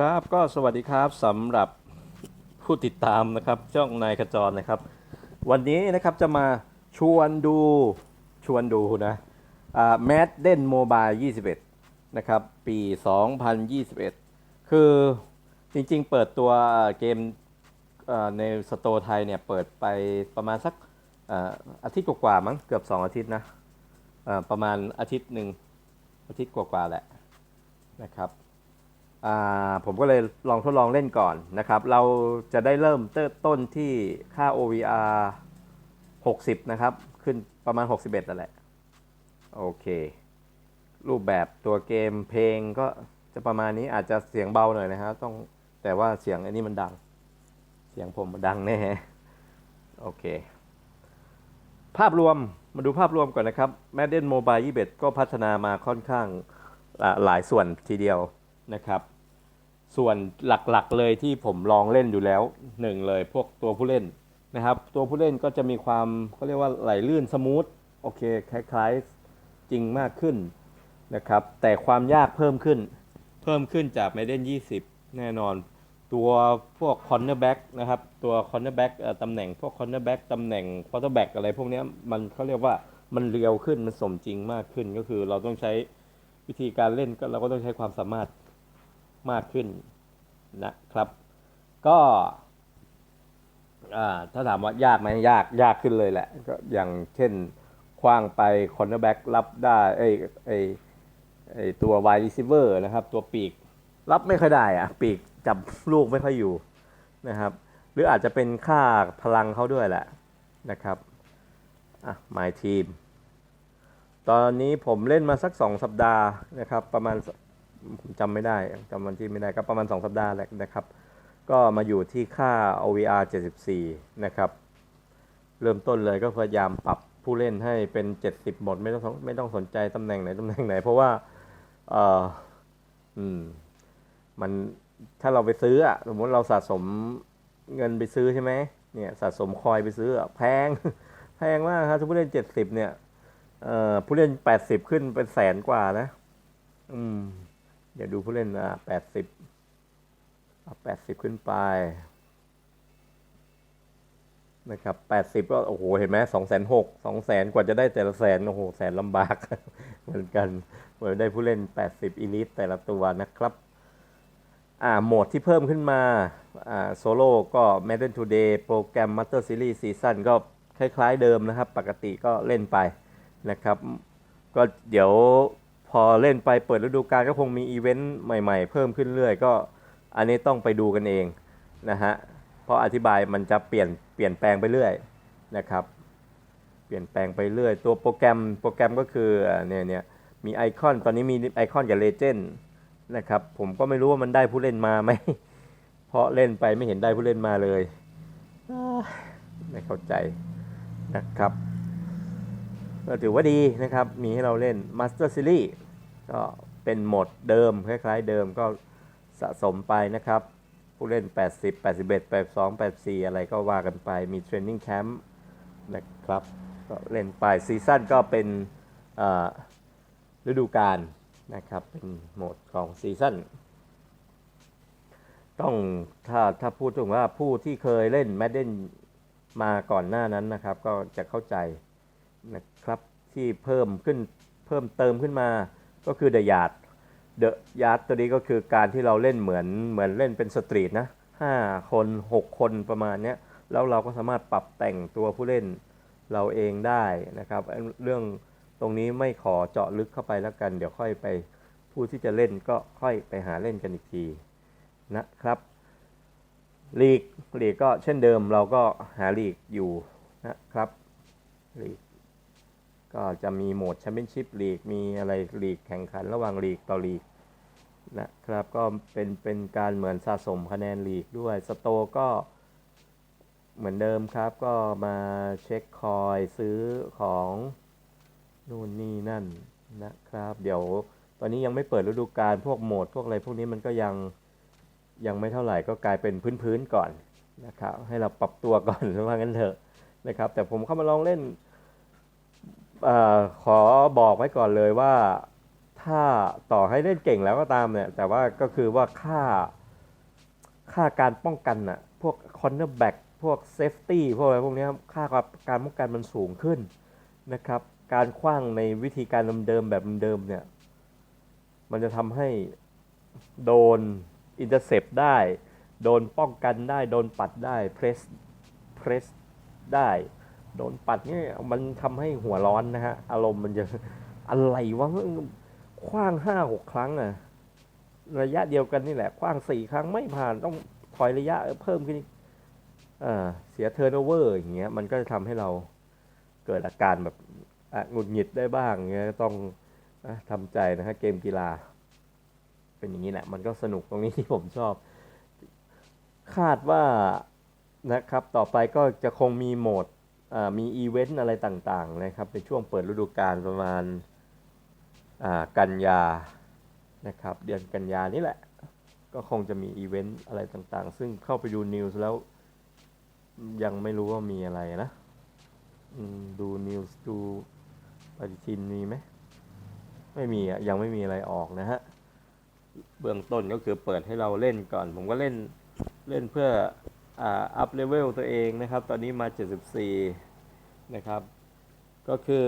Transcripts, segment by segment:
ครับก็สวัสดีครับสำหรับผู้ติดตามนะครับช่องนายขจรนะครับ วันนี้นะครับจะมาชวนดูชวนดูนะแมดเด่นโมบาย21 นะครับ ปี 2021 คือจริงๆ เปิดตัวเกมในสโตร์ไทยเนี่ย เปิดไปประมาณสักอาทิตย์กว่าๆมั้งเกือบ 2 อาทิตย์นะประมาณอาทิตย์หนึ่งอาทิตย์กว่าๆแหละนะครับ ผมก็เลยลองทดลองเล่นก่อนนะครับ เราจะได้เริ่มเริ่มต้นที่ค่า OVR 60 นะครับ ขึ้นประมาณ 61นั่นแหละ โอเค รูปแบบตัวเกมเพลงก็จะประมาณนี้อาจจะเสียงเบาหน่อยนะครับ ต้องแต่ว่าเสียงอันนี้มันดัง เสียงผมมันดังแน่โอเค ภาพรวมมาดูภาพรวมก่อนนะครับ Madden Mobile 21 ก็พัฒนามาค่อนข้างหลายส่วนทีเดียวนะครับ ส่วนหลักๆเลยที่ผมลองเล่นอยู่แล้วหนึ่งเลยพวกตัวผู้เล่นนะครับ ตัวผู้เล่นก็จะมีความเขาเรียกว่าไหลลื่นสมูทโอเคคล้ายๆจริงมากขึ้นนะครับ แต่ความยากเพิ่มขึ้น เพิ่มขึ้นจากไม่เล่น20 แน่นอน ตัวพวกคอนเนอร์แบ็กนะครับ ตัวคอนเนอร์แบ็กตำแหน่งพวกคอนเนอร์แบ็กตำแหน่งควอเตอร์แบ็กอะไรพวกนี้มันเขาเรียกว่ามันเรียวขึ้นมันสมจริงมากขึ้นก็คือเราต้องใช้วิธีการเล่นก็เราก็ต้องใช้ความสามารถมากขึ้น นะครับ ก็ถ้าถามว่ายากไหมยากยากขึ้นเลยแหละก็อย่างเช่นคว้างไปคอนเนอร์แบ็กรับได้ไอ้ไอ้ไอ้ตัววายรีเซิเวอร์นะครับ ตัวปีกรับไม่ค่อยได้อะปีกจับลูกไม่ค่อยอยู่นะครับ หรืออาจจะเป็นค่าพลังเขาด้วยแหละนะครับอะ my team ตอนนี้ผมเล่นมาสัก 2 สัปดาห์นะครับ ประมาณ ผมจำไม่ได้จำวันที่ไม่ได้ก็ประมาณ 2 สัปดาห์แหละนะครับ ก็มาอยู่ที่ค่า OVR 74 นะครับ เริ่มต้นเลยก็พยายามปรับผู้เล่นให้เป็น 70 หมดไม่ต้องไม่ต้องสนใจตำแหน่งไหนตำแหน่งไหน เพราะว่าเอออืมมันถ้าเราไปซื้ออะสมมติเราสะสมเงินไปซื้อใช่ไหมเนี่ยสะสมคอยไปซื้อแพงแพงมากครับผู้เล่นเจ็ดสิบเนี่ยผู้เล่นแปดสิบขึ้นเป็นแสนกว่านะ อืม เดี๋ยวดูผู้เล่นอะแปดสิบแปดสิบขึ้นไป นะครับแปดสิบก็โอ้โห เห็นไหมสองแสนหกสองแสนกว่าจะได้แต่ละแสน โอ้โห แสนลำบาก เหมือนกันเหมือนได้ผู้เล่น80อีลิทแต่ละตัวนะครับ อ่า โหมดที่เพิ่มขึ้นมา อ่า โซโล่ก็ Madden Today โปรแกรม Master Series Season ก็คล้ายๆเดิมนะครับ ปกติก็เล่นไปนะครับ ก็เดี๋ยว อเล่นไปเปิดฤดูกาลก็คงมีอีเวนต์ใหม่ๆ เพิ่มขึ้นเรื่อยก็อันนี้ต้องไปดูกันเองนะฮะเพราะอธิบายมันจะเปลี่ยนเปลี่ยนแปลงไปเรื่อยนะครับเปลี่ยนแปลงไปเรื่อย ตัวโปรแกรมโปรแกรมก็คือเนี่ยเนี่ยมีไอคอนตอนนี้มีไอคอนกับเลเจนด์นะครับผมก็ไม่รู้ว่ามันได้ผู้เล่นมาไหมเพราะเล่นไปไม่เห็นได้ผู้เล่นมาเลยไม่เข้าใจนะครับก็ถือว่าดีนะครับ มีให้เราเล่น Master Series ก็เป็นโหมดเดิมคล้ายๆเดิมก็สะสมไปนะครับ ผู้เล่น 80 81 82 84 อะไรก็ว่ากันไปมีเทรนนิ่งแคมป์นะครับก็เล่นไปซีซั่นก็เป็นฤดูกาลนะครับ เป็นโหมดของซีซั่นต้องถ้าถ้าพูดถึงว่าผู้ที่เคยเล่นแมดเดนมาก่อนหน้านั้นนะครับ ก็จะเข้าใจนะครับที่เพิ่มขึ้นเพิ่มเติมขึ้นมา ก็คือเด e y ยาร์ดเด e y ยาร์ดตัวนี้ก็คือการที่เราเล่นเหมือนเหมือนเล่นเป็นสตรีทนะห้าคนหกคนประมาณเนี้ยแล้วเราก็สามารถปรับแต่งตัวผู้เล่นเราเองได้นะครับ เรื่องตรงนี้ไม่ขอเจาะลึกเข้าไปแล้วกัน เดี๋ยวค่อยไปผู้ที่จะเล่นก็ค่อยไปหาเล่นกันอีกทีนะครับลีกลีกก็เช่นเดิมเราก็หาลีกอยู่นะครับลีก ก็จะมีโหมดแชมเปี้ยนชิพลีกมีอะไรลีกแข่งขันระหว่างลีกต่อลีกนะครับก็เป็นเป็นการเหมือนสะสมคะแนนลีกด้วยสโตก็เหมือนเดิมครับ ก็มาเช็คคอยซื้อของนู่นนี่นั่นนะครับ เดี๋ยวตอนนี้ยังไม่เปิดฤดูกาลพวกโหมด พวกอะไรพวกนี้มันก็ยังยังไม่เท่าไหร่ก็กลายเป็นพื้นๆก่อนนะครับ ให้เราปรับตัวก่อนว่างั้นเถอะนะครับ แต่ผมเข้ามาลองเล่น อขอบอกไว้ก่อนเลยว่าถ้าต่อให้เล่นเก่งแล้วก็ตามเนี่ย แต่ว่าก็คือว่าค่าค่าการป้องกันอะพวกคอนเนอร์แบ็กพวกเซฟตี้พวกอะไรพวกเนี้ยค่าการป้องกันมันสูงขึ้นนะครับ การคว้างในวิธีการเดิมๆแบบเดิมเนี่ย มันจะทำให้โดนอินเตอร์เซปได้ โดนป้องกันได้ โดนปัดได้เพรสเพรสได้ โดนปัดเนี่ยมันทำให้หัวร้อนนะฮะ อารมณ์มันจะอะไรวะคว้างห้าหกครั้งอะระยะเดียวกันนี่แหละคว้างสี่ครั้งไม่ผ่านต้องถอยระยะเพิ่มขึ้นอีกอ่าเสียเทอร์โนเวอร์อย่างเงี้ยมันก็จะทำให้เราเกิดอาการแบบอะหงุดหงิดได้บ้างเงี้ยต้องอทำใจนะฮะเกมกีฬา เป็นอย่างนี้แหละ มันก็สนุกตรงนี้ที่ผมชอบ คาดว่านะครับ ต่อไปก็จะคงมีโหมด มีอีเวนต์อะไรต่างๆนะครับในช่วงเปิดฤดูกาลประมาณกันยานะครับเดือนกันยานี่แหละ ก็คงจะมีอีเวนต์อะไรต่างๆ ซึ่งเข้าไปดูนิวส์แล้วยังไม่รู้ว่ามีอะไรนะดูนิวส์ดูปฏิทินมีไหมไม่มีอะยังไม่มีอะไรออกนะฮะ เบื้องต้นก็คือเปิดให้เราเล่นก่อน ผมก็เล่นเล่นเพื่อ อ่าอัพเลเวลตัวเองนะครับ ตอนนี้มา 74 นะครับ ก็คือ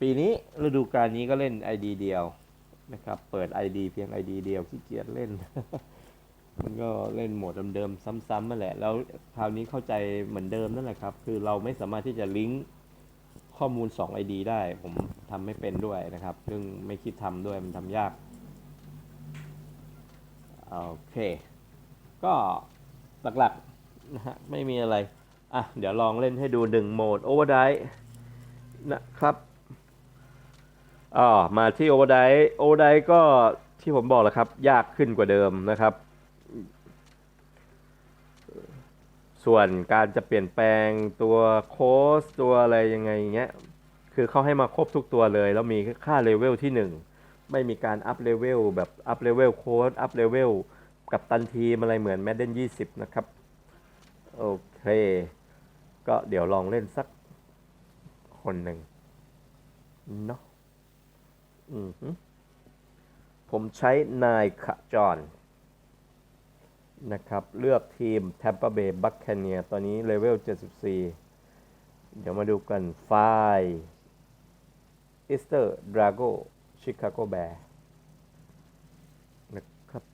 ปีนี้ฤดูกาลนี้ก็เล่น ID เดียวนะครับ เปิด ID เพียง ID เดียวขี้เกียจเล่น มันก็เล่นโหมดเดิมๆซ้ำๆนั่นแหละ แล้วคราวนี้เข้าใจเหมือนเดิมนั่นแหละครับ คือเราไม่สามารถที่จะลิงก์ข้อมูล 2 ID ได้ ผมทำไม่เป็นด้วยนะครับ ซึ่งไม่คิดทำด้วยมันทำยาก โอเค ก็หลักๆ นะฮะไม่มีอะไร อะ เดี๋ยวลองเล่นให้ดูหนึ่งโหมด Overdrive นะครับอ๋อมาที่ Overdrive Overdrive ก็ที่ผมบอกแล้วครับ ยากขึ้นกว่าเดิมนะครับ ส่วนการจะเปลี่ยนแปลงตัวโค้ชตัวอะไรยังไงอย่างเงี้ยคือเขาให้มาครบทุกตัวเลย แล้วมีค่าเลเวลที่ 1 ไม่มีการอัพเลเวลแบบอัพเลเวลโค้ดอัพเลเวลกับตันทีมอะไรเหมือน Madden 20 นะครับ โอเค ก็เดี๋ยวลองเล่นสักคนหนึ่งเนาะอือหือผมใช้นายขจรนะครับ เลือกทีม Tampa Bay Buccaneers ตอนนี้เลเวล 74 เดี๋ยวมาดูกันไฟล์อิสเตอร์ดราโกชิคาโกแบร์นะครับ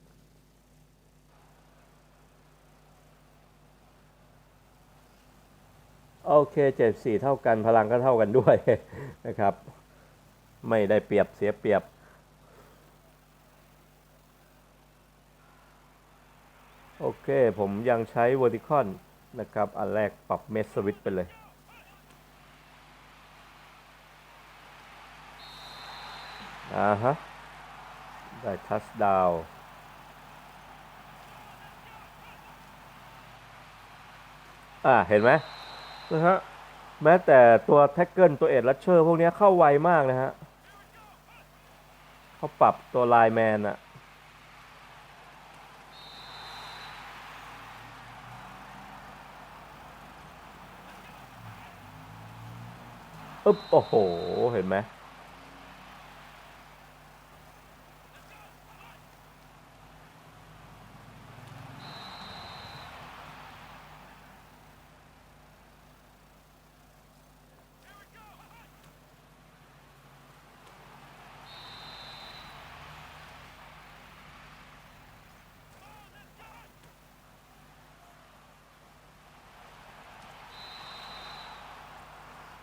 โอเค74เท่ากันพลังก็เท่ากันด้วยนะครับ ไม่ได้เปรียบเสียเปรียบโอเค ผมยังใช้ vertical นะครับ อันแรกปรับเมสสวิตไปเลย อ่าฮะ ได้ทัชดาวอ่า เห็นไหม นะฮะแม้แต่ตัวแท็กเกิลตัวเอ็ดลัชเชอร์พวกนี้เข้าไวมากนะฮะเขาปรับตัวไลแมนอะอึ๊บโอ้โห เห็นไหม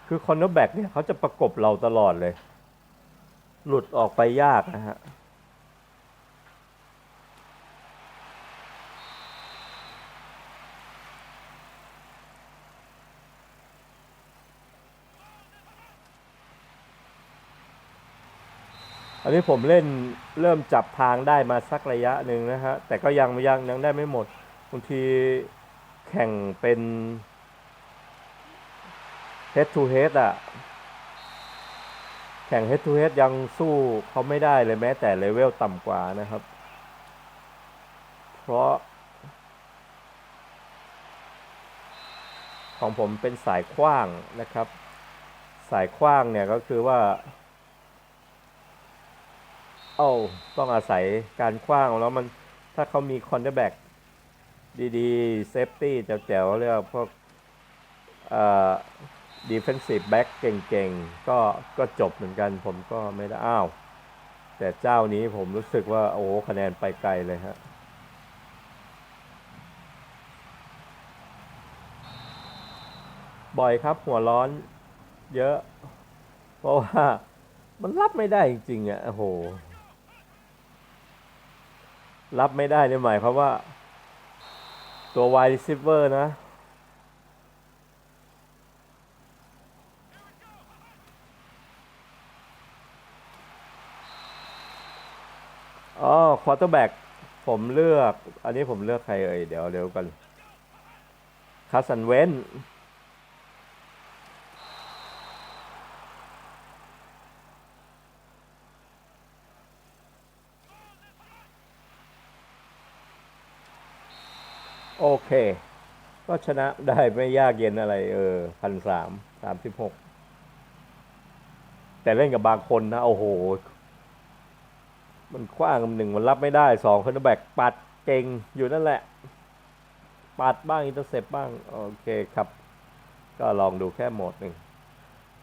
คือคอนเนอร์แบ็กเนี่ยเขาจะประกบเราตลอดเลย หลุดออกไปยากนะฮะอันนี้ผมเล่นเริ่มจับทางได้มาสักระยะหนึ่งนะฮะ แต่ก็ยังยังยังได้ไม่หมดบางทีแข่งเป็น head to head อะแข่ง head to head ยังสู้เขาไม่ได้เลยแม้แต่เลเวลต่ำกว่านะครับ เพราะ ของผมเป็นสายขว้างนะครับ สายขว้างเนี่ยก็คือว่า เอ้าต้องอาศัยการขว้างแล้วมันถ้าเขามีคอนเ e อร์แบ็กดีๆเซฟตี้แจ๋วๆเรียกว่าพวกอ่อ ดีเฟนซีฟแบ็กเก่งๆ ก็ก็จบเหมือนกันผมก็ไม่ได้อ้าว แต่เจ้านี้ผมรู้สึกว่า โอ้โหคะแนนไปไกลเลยฮะบ่อยครับหัวร้อนเยอะ เพราะว่ามันรับไม่ได้จริงๆอะโอ้โห รับไม่ได้เนี่ยหมายความว่า ตัว wide receiver นะ อ๋อ quarterback ผมเลือก อันนี้ผมเลือกใครเอ่ย เดี๋ยวเดี๋ยวกันคาสันเวนโอเค ก็ชนะได้ไม่ยากเย็นอะไร เออพันสามสามสิบหกแต่เล่นกับบางคนนะ โอ้โห มันคว้างหนึ่งมันรับไม่ได้สองคนแบกปัดเก่งอยู่นั่นแหละ ปัดบ้างอินเตอร์เซปบ้าง โอเคครับ ก็ลองดูแค่โหมดหนึ่ง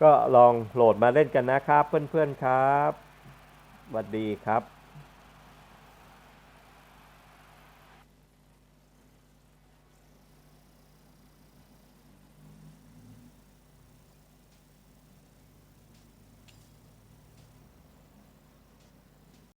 ก็ลองโหลดมาเล่นกันนะครับ เพื่อนๆครับสวัสดีครับ